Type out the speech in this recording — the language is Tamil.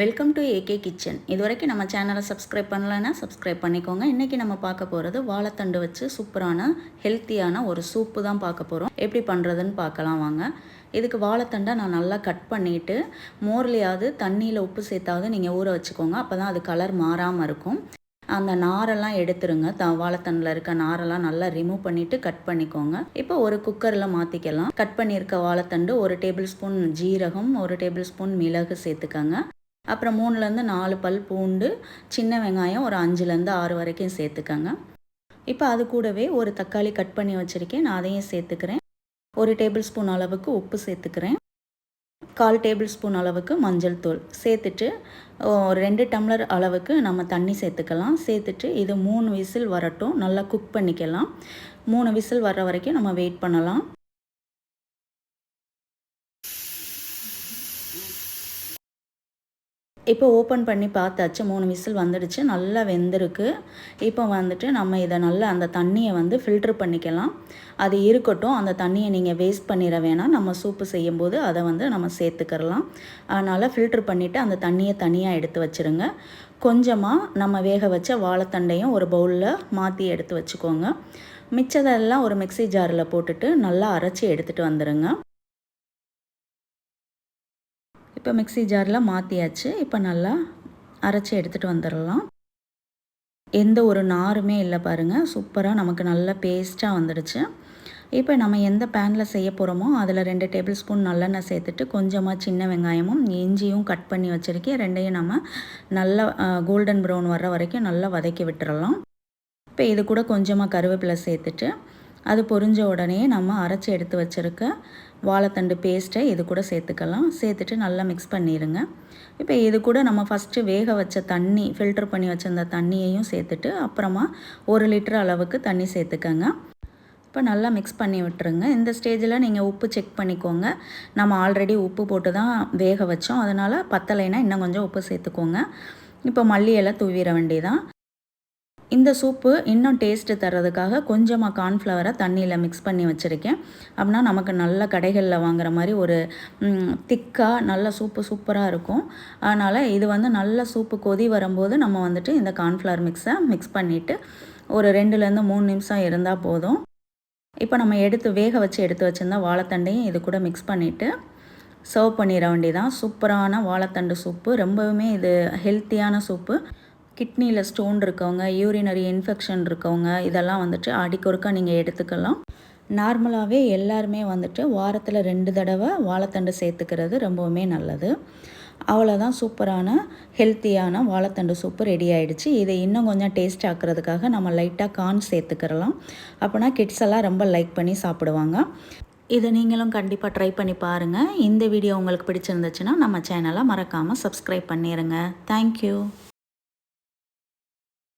வெல்கம் டு ஏகே கிச்சன் இது வரைக்கும் நம்ம சேனலை சப்ஸ்கிரைப் பண்ணலைன்னா சப்ஸ்கிரைப் பண்ணிக்கோங்க. இன்றைக்கி நம்ம பார்க்க போகிறது வாழைத்தண்டு வச்சு சூப்பரான ஹெல்த்தியான ஒரு சூப்பு தான் பார்க்க போகிறோம் எப்படி பண்ணுறதுன்னு பார்க்கலாம் வாங்க. இதுக்கு வாழைத்தண்டை நான் நல்லா கட் பண்ணிவிட்டு மோர்லையாவது தண்ணியில் உப்பு சேர்த்தாவது நீங்கள் ஊற வச்சுக்கோங்க. அப்போ தான் அது கலர் மாறாமல் இருக்கும். அந்த நாரெல்லாம் எடுத்துருங்க. த வாழைத்தண்டில் இருக்க நாரெல்லாம் நல்லா ரிமூவ் பண்ணிவிட்டு கட் பண்ணிக்கோங்க. இப்போ ஒரு குக்கரில் மாற்றிக்கலாம் கட் பண்ணியிருக்க வாழைத்தண்டு ஒரு டேபிள் ஸ்பூன் ஜீரகம் ஒரு டேபிள் ஸ்பூன் மிளகு சேர்த்துக்கோங்க. அப்புறம் மூணுலேருந்து நாலு பல் பூண்டு சின்ன வெங்காயம் ஒரு அஞ்சுலேருந்து ஆறு வரைக்கும் சேர்த்துக்கோங்க. இப்போ அது கூடவே ஒரு தக்காளி கட் பண்ணி வச்சுருக்கேன். நான் அதையும் சேர்த்துக்கிறேன். ஒரு டேபிள் ஸ்பூன் அளவுக்கு உப்பு சேர்த்துக்கிறேன். கால் டேபிள் ஸ்பூன் அளவுக்கு மஞ்சள் தூள். சேர்த்துட்டு ஒரு ரெண்டு டம்ளர் அளவுக்கு நம்ம தண்ணி சேர்த்துக்கலாம். சேர்த்துட்டு இது மூணு விசில் வரட்டும். நல்லா குக் பண்ணிக்கலாம். மூணு விசில் வர்ற வரைக்கும் நம்ம வெயிட் பண்ணலாம். இப்போ ஓப்பன் பண்ணி பார்த்தாச்சு. மூணு விசில் வந்துடுச்சு. நல்லா வெந்திருக்கு. இப்போ வந்துட்டு நம்ம இதை நல்லா அந்த தண்ணியை வந்து ஃபில்ட்ரு பண்ணிக்கலாம். அது இருக்கட்டும். அந்த தண்ணியை நீங்கள் வேஸ்ட் பண்ணிட வேணாம். நம்ம சூப்பு செய்யும்போது அதை வந்து நம்ம சேர்த்துக்கிறலாம். அதனால் ஃபில்ட்ரு பண்ணிவிட்டு அந்த தண்ணியை தனியாக எடுத்து வச்சுருங்க. கொஞ்சமாக நம்ம வேக வச்ச வாழைத்தண்டையும் ஒரு பவுலில் மாற்றி எடுத்து வச்சுக்கோங்க. மிச்சதெல்லாம் ஒரு மிக்சி ஜாரில் போட்டுட்டு நல்லா அரைச்சி எடுத்துகிட்டு வந்துடுங்க இப்போ மிக்சி ஜாரில் மாற்றியாச்சு இப்போ நல்லா அரைச்சி எடுத்துகிட்டு வந்துடலாம். எந்த ஒரு நாருமே இல்லை பாருங்கள் சூப்பராக நமக்கு நல்ல பேஸ்ட்டாக வந்துடுச்சு. இப்போ நம்ம எந்த பேனில் செய்ய போகிறோமோ அதில் ரெண்டு டேபிள் ஸ்பூன் நல்லெண்ணெய் சேர்த்துட்டு கொஞ்சமாக சின்ன வெங்காயமும் இஞ்சியும் கட் பண்ணி வச்சுருக்கேன். ரெண்டையும் நம்ம நல்லா கோல்டன் ப்ரௌன் வர்ற வரைக்கும் நல்லா வதக்கி விட்டுறலாம். இப்போ இது கூட கொஞ்சமாக கருவேப்பிலை சேர்த்துட்டு அது பொரிஞ்ச உடனே நம்ம அரைச்சி எடுத்து வச்சுருக்க வாழைத்தண்டு பேஸ்ட்டை இது கூட சேர்த்துக்கலாம். சேர்த்துட்டு நல்லா மிக்ஸ் பண்ணிடுங்க இப்போ இது கூட நம்ம ஃபஸ்ட்டு வேக வச்ச தண்ணி ஃபில்டர் பண்ணி வச்சிருந்த தண்ணியையும் சேர்த்துட்டு அப்புறமா ஒரு லிட்டர் அளவுக்கு தண்ணி சேர்த்துக்கங்க. இப்போ நல்லா மிக்ஸ் பண்ணி விட்டுருங்க. இந்த ஸ்டேஜில் நீங்கள் உப்பு செக் பண்ணிக்கோங்க. நம்ம ஆல்ரெடி உப்பு போட்டு தான் வேக வச்சோம். அதனால் பத்தலைனா இன்னும் கொஞ்சம் உப்பு சேர்த்துக்கோங்க. இப்போ மல்லி எல்லாம் தூவிட வேண்டியதான் இந்த சூப்பு இன்னும் டேஸ்ட்டு தர்றதுக்காக கொஞ்சமாக கார்ன்ஃப்ளவரை தண்ணியில் மிக்ஸ் பண்ணி வச்சுருக்கேன். அப்படின்னா நமக்கு நல்ல கடைகளில் வாங்குற மாதிரி ஒரு திக்காக நல்ல சூப்பு சூப்பராக இருக்கும். அதனால் இது வந்து நல்ல சூப்பு கொதி வரும்போது நம்ம வந்துட்டு இந்த கார்ன்ஃப்ளவர் மிக்ஸை மிக்ஸ் பண்ணிவிட்டு ஒரு ரெண்டுலேருந்து மூணு நிமிஷம் இருந்தால் போதும். இப்போ நம்ம எடுத்து வேக வச்சு எடுத்து வச்சுருந்தா வாழைத்தண்டையும் இது கூட மிக்ஸ் பண்ணிவிட்டு சர்வ் பண்ணிட வேண்டியதான் சூப்பரான வாழைத்தண்டு சூப்பு. ரொம்பவுமே இது ஹெல்த்தியான சூப்பு. கிட்னியில் ஸ்டோன் இருக்கவங்க யூரினரி இன்ஃபெக்ஷன் இருக்கவங்க இதெல்லாம் வந்துட்டு அடிக்கொருக்கா நீங்கள் எடுத்துக்கலாம். நார்மலாகவே எல்லாருமே வந்துட்டு வாரத்தில் ரெண்டு தடவை வாழைத்தண்டு சேர்த்துக்கிறது ரொம்பவுமே நல்லது. அவ்வளோதான் சூப்பரான ஹெல்த்தியான வாழைத்தண்டு சூப்பு ரெடி ஆகிடுச்சு இதை இன்னும் கொஞ்சம் டேஸ்ட் ஆக்கிறதுக்காக நம்ம லைட்டாக கார்ன் சேர்த்துக்கிறலாம் அப்போனா கிட்ஸ் எல்லாம் ரொம்ப லைக் பண்ணி சாப்பிடுவாங்க. இதை நீங்களும் கண்டிப்பாக ட்ரை பண்ணி பாருங்கள் இந்த வீடியோ உங்களுக்கு பிடிச்சிருந்துச்சுன்னா நம்ம சேனலை மறக்காமல் சப்ஸ்கிரைப் பண்ணிடுங்க தேங்க்யூ